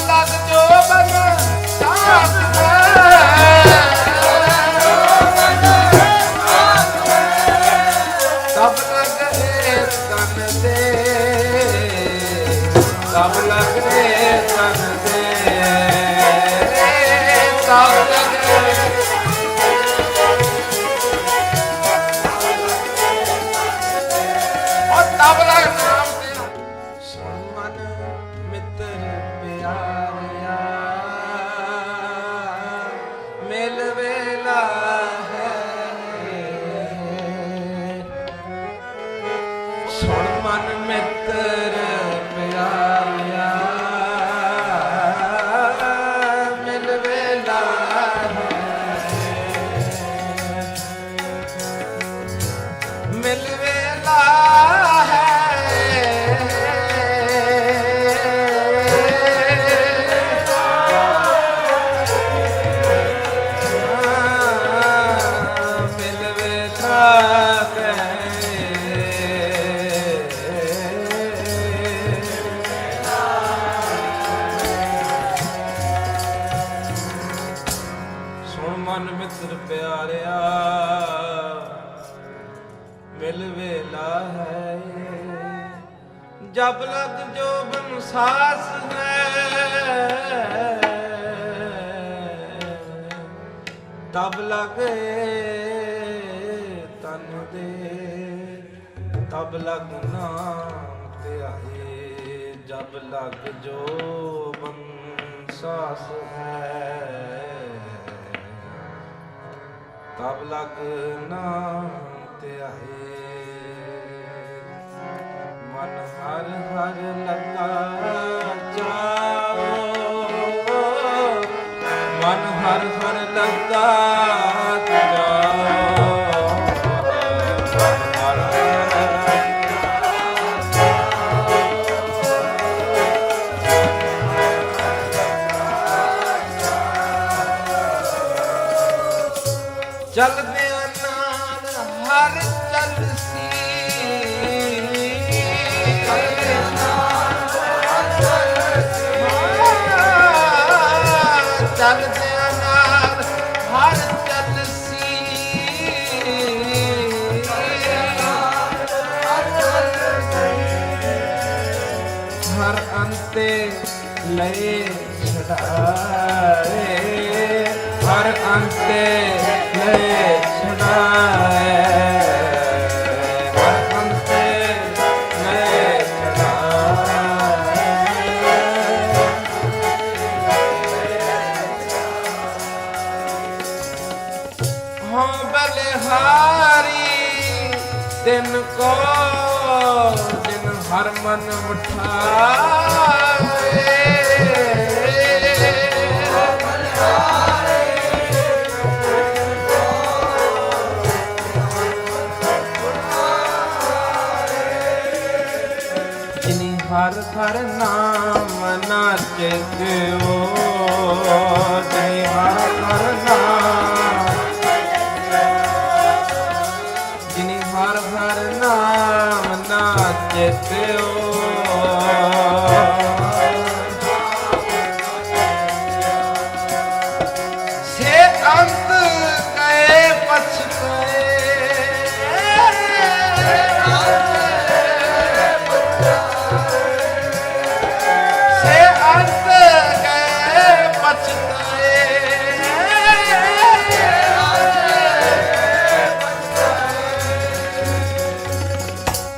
ਲੱਗ ਜੋ ਬਨ ਸੁਣ ਮਨ ਮਿੱਤਰ ਪਿਆਰਿਆ, ਮਿਲ ਵੇਲਾ ਹੈ। ਜਬ ਲਗ ਜੋ ਬਨ ਸਾਸ ਹੈ ਤਬ ਲਗੇ ਤਨ ਦੇ, ਤਬ ਲਗ ਨਾਮ ਧਿਆਏ। ਜਬ ਲਗ ਜੋ ਬਨ ਸਾਸ ਹੈ ਤਬ ਲਗ ਨਾਮ ਧਿਆਏ ਮਨ ਹਰ ਹਰ ਲਗਾ ਜਾਓ ਮਨ ਹਰ ਹਰ ਲਗਾ ਚਲਦਿਆਂ ਨਾਲ ਹਰ ਚਲਸੀ ਚਲਦਿਆਂ ਨਾਲ ਹਰ ਚਲਸੀ ਚਲਦਿਆਂ ਨਾਲ ਹਰ ਚਲਸੀ ਹਰ ਅੰਤੇ ਲਏ ਛਡਾਏ। ਹਰ ਅੰਤੇ ਤਿਨ ਕੋ ਜਿਨ ਹਰ ਮਨ ਉਠਾਏ ਜਿਨੀ ਹਰ ਹਰ ਨਾਮ ਨਾਚਿਓ ਜਿਨੀ ਹਰ ਹਰ ਨਾਮ ਹਰ ਹਰ ਨਾਮ ਨਾਚਿਓ ਸੇ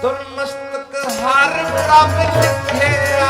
ਤੁਰ ਮਸਤਕ ਹਰ ਪ੍ਰਭ ਲਿਖਿਆ।